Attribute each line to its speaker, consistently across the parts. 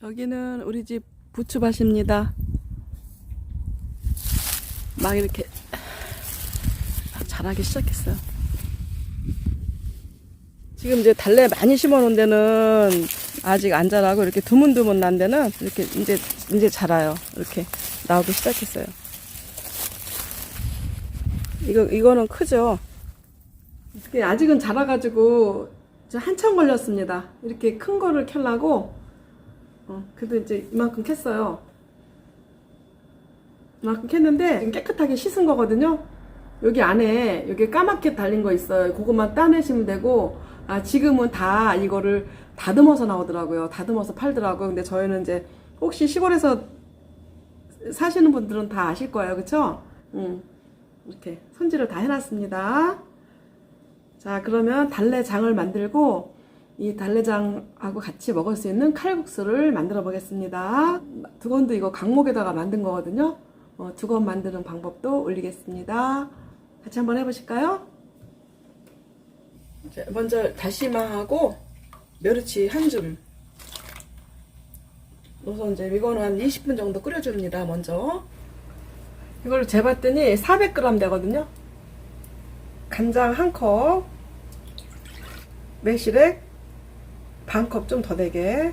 Speaker 1: 여기는 우리 집 부추밭입니다. 막 이렇게 막 자라기 시작했어요. 지금 이제 달래 많이 심어 놓은 데는 아직 안 자라고 이렇게 드문드문 난 데는 이렇게 이제 이제 자라요. 이렇게 나오기 시작했어요. 이거 이거는 크죠. 아직은 자라가지고 저 한참 걸렸습니다. 이렇게 큰 거를 켜려고 어, 그래도 이제 이만큼 캤어요. 이만큼 캤는데 지금 깨끗하게 씻은 거거든요. 여기 안에 여기 까맣게 달린 거 있어요. 그것만 따내시면 되고 아 지금은 다 이거를 다듬어서 나오더라고요. 다듬어서 팔더라고요. 근데 저희는 이제 혹시 시골에서 사시는 분들은 다 아실 거예요. 그쵸? 음, 이렇게 손질을 다 해놨습니다. 자 그러면 달래장을 만들고 이 달래장하고 같이 먹을 수 있는 칼국수를 만들어 보겠습니다. 두건도 이거 강목에다가 만든 거거든요. 어, 두건 만드는 방법도 올리겠습니다. 같이 한번 해보실까요? 자, 먼저 다시마하고 멸치 한 줌. 우선 이제 이거는 한 20분 정도 끓여줍니다. 먼저 이걸 재봤더니 400g 되거든요. 간장 한 컵, 매실액 반컵 좀 더 되게,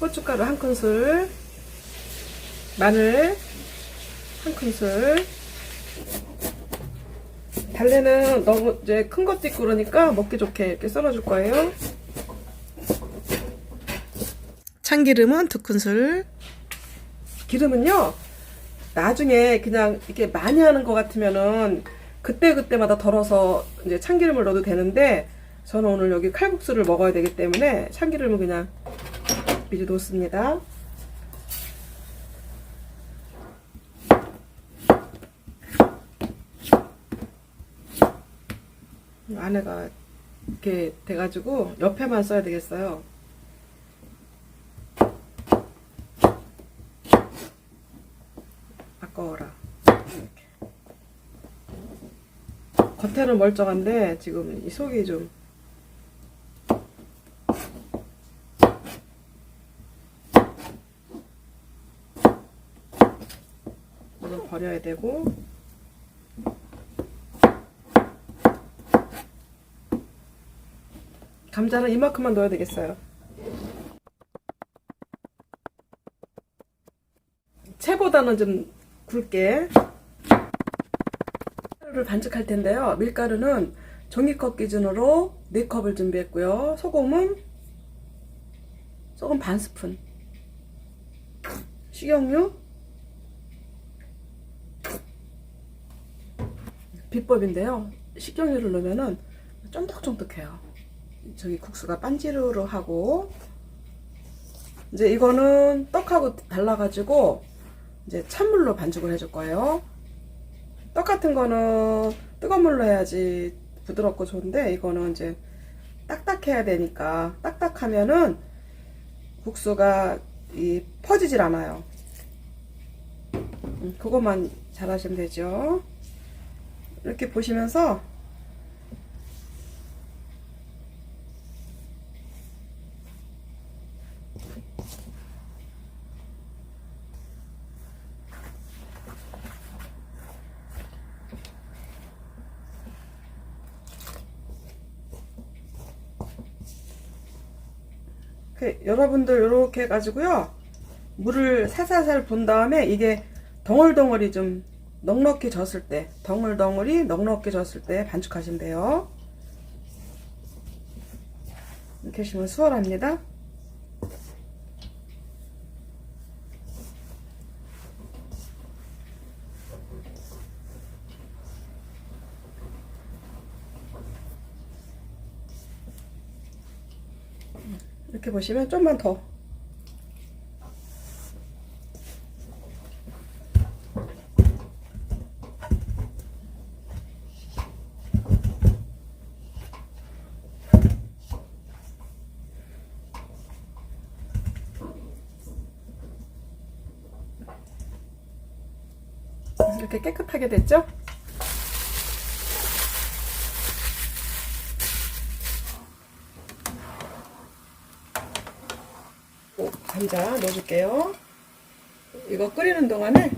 Speaker 1: 고춧가루 한 큰술, 마늘 한 큰술. 달래는 너무 이제 큰 것도 있고 그러니까 먹기 좋게 이렇게 썰어줄 거예요. 참기름은 두 큰술. 기름은요, 나중에 그냥 이렇게 많이 하는 것 같으면은 그때그때마다 덜어서 이제 참기름을 넣어도 되는데 저는 오늘 여기 칼국수를 먹어야 되기 때문에 참기름을 그냥 미리 놓습니다. 안에가 이렇게 돼가지고 옆에만 써야 되겠어요. 아까워라. 겉에는 멀쩡한데 지금 이 속이 좀 버려야 되고 감자는 이만큼만 넣어야 되겠어요. 채보다는 좀 굵게 밀가루를 반죽할 텐데요. 밀가루는 종이컵 기준으로 4컵을 준비했고요. 소금은 소금 반 스푼 식용유 비법인데요. 식용유를 넣으면은 쫀득쫀득해요. 저기 국수가 반지르르 하고 이제 이거는 떡하고 달라가지고 이제 찬물로 반죽을 해줄 거예요. 떡 같은 거는 뜨거운 물로 해야지 부드럽고 좋은데 이거는 이제 딱딱해야 되니까 딱딱하면은 국수가 이 퍼지질 않아요. 음, 그것만 잘 하시면 되죠. 이렇게 보시면서 그 여러분들 이렇게 해가지고요. 물을 살살살 본 다음에 이게 덩얼덩얼이 좀 넉넉히 졌을 때 덩얼덩얼이 넉넉히 졌을 때 반죽하시면 돼요. 이렇게 하시면 수월합니다. 이렇게 보시면 좀만 더 이렇게 깨끗하게 됐죠? 오, 감자 넣어줄게요. 이거 끓이는 동안에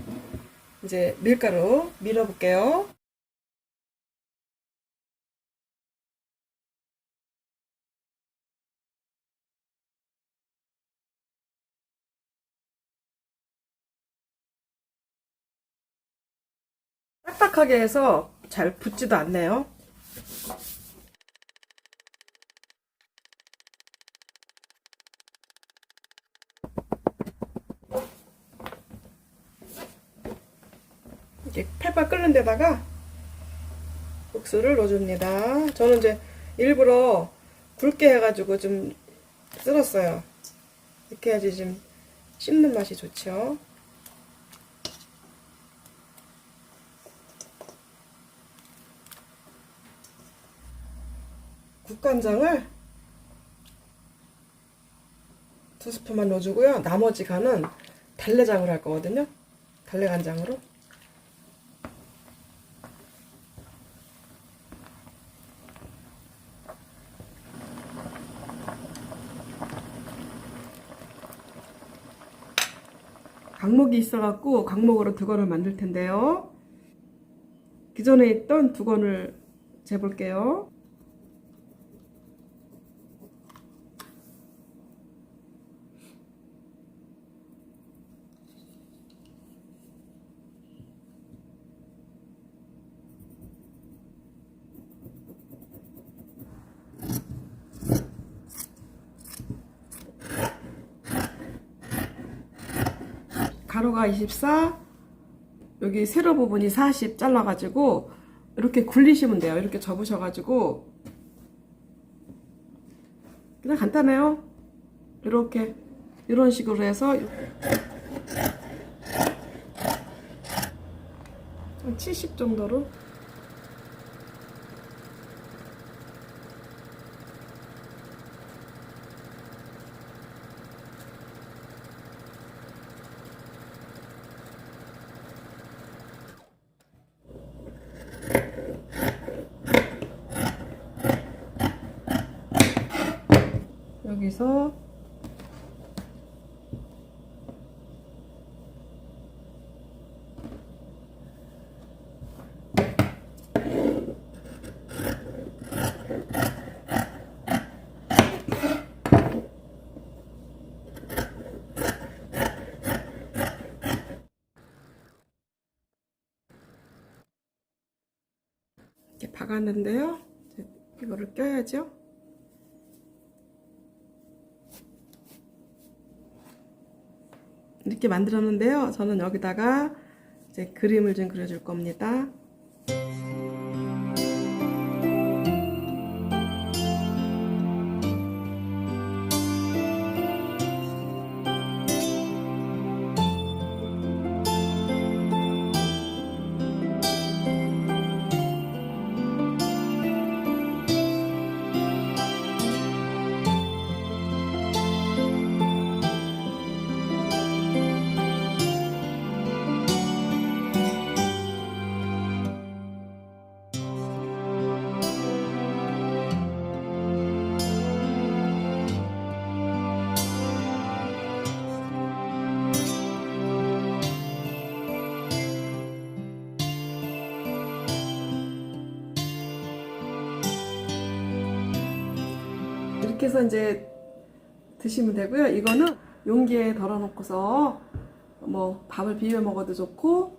Speaker 1: 이제 밀가루 밀어볼게요. 딱딱하게 해서 잘 붙지도 않네요. 이렇게 팔팔 끓는 데다가 국수를 넣어줍니다. 저는 이제 일부러 굵게 해가지고 좀 쓸었어요. 이렇게 해야지 좀 씹는 맛이 좋죠. 국간장을 두 스푼만 넣어주고요. 나머지 간은 달래장으로 할 거거든요. 달래간장으로. 강목이 있어갖고 강목으로 두건을 만들 텐데요. 기존에 있던 두건을 재볼게요. 가로가 24, 여기 세로 부분이 40 잘라가지고 이렇게 굴리시면 돼요. 이렇게 접으셔가지고 그냥 간단해요. 이렇게 이런 식으로 해서 한 70 정도로 여기서 이렇게 박았는데요. 이거를 껴야죠. 이렇게 만들었는데요. 저는 여기다가 이제 그림을 좀 그려줄 겁니다. 이렇게 해서 이제 드시면 되고요. 이거는 용기에 덜어놓고서 뭐 밥을 비벼 먹어도 좋고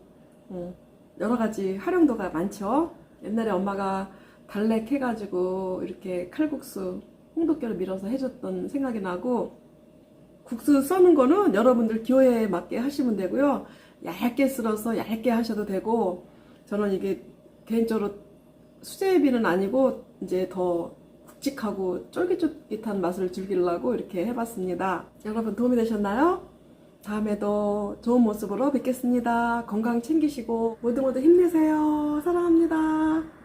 Speaker 1: 어, 여러 가지 활용도가 많죠. 옛날에 엄마가 달래 해가지고 이렇게 칼국수 홍도깨로 밀어서 해줬던 생각이 나고 국수 써는 거는 여러분들 기호에 맞게 하시면 되고요. 얇게 쓸어서 얇게 하셔도 되고 저는 이게 개인적으로 수제비는 아니고 이제 더 굵직하고 쫄깃쫄깃한 맛을 즐기려고 이렇게 해봤습니다. 여러분 도움이 되셨나요? 다음에도 좋은 모습으로 뵙겠습니다. 건강 챙기시고 모두 모두 힘내세요. 사랑합니다.